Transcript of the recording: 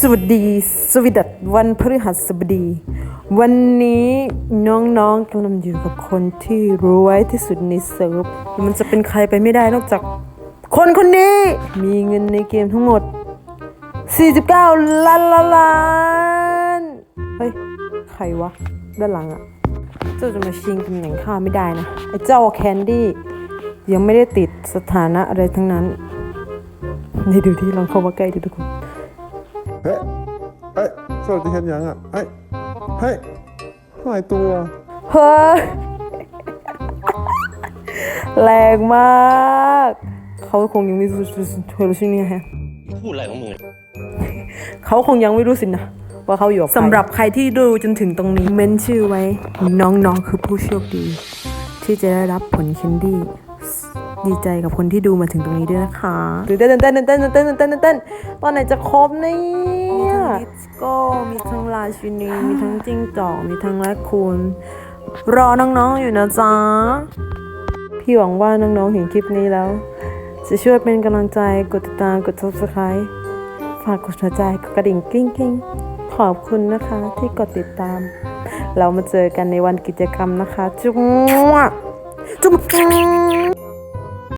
สวัสดี สวีดัตวันพฤหัสบดี วันนี้น้องๆกำลังอยู่กับคนที่รวยที่สุดในเซิร์ฟมันจะเป็นใครไปไม่ได้นอกจาก คนคนนี้ มีเงินในเกมทั้งหมด 49 ล้านล้านล้านเฮ้ย ใครวะ ด้านหลังอะเจ้าจะมาชิงตำแหน่งข้าไม่ได้นะ ไอ้เจ้าแคนดี้ยังไม่ได้ติดสถานะอะไรทั้งนั้นนี่ดูที่ลองเข้ามาใกล้ดิทุกคน เฮ้ยเฮ้ยสวัสดีเห็นยังอะเฮ้ยเฮ้ยหายตัวเฮ้ยแรงมาก เขาคงยังไม่รู้เธอรู้ใช่ไหมฮะพูดอะไรของมึงเขาคงยังไม่รู้สินะ ว่าเขาอยู่กับใครสำหรับใครที่ดูจนถึงตรงนี้ เม้นชื่อไว้ น้องๆคือผู้โชคดี ที่จะได้รับผลเคนดี้ ดีใจกับคนที่ดูมาถึงตรงนี้ด้วยนะคะตื่นเต้นตื่นเต้นตื่นเต้นตื่นเต้นตื่นเต้นตื่นเต้นตอนไหนจะครบเนี่ยมีทั้งดิสโก้มีทั้งราชินีมีทั้งจิ้งจอกมีทั้งแรคคูนรอน้องๆอยู่นะจ๊ะพี่หวังว่าน้องๆเห็นคลิปนี้แล้ว จะช่วยเป็นกำลังใจกดติดตามกด subscribe ฝากกดหัวใจกดกระดิ่งกริ๊งกริ๊งขอบคุณนะคะที่กดติดตาม เรามาเจอกันในวันกิจกรรมนะคะ จุ๊บจุ๊บ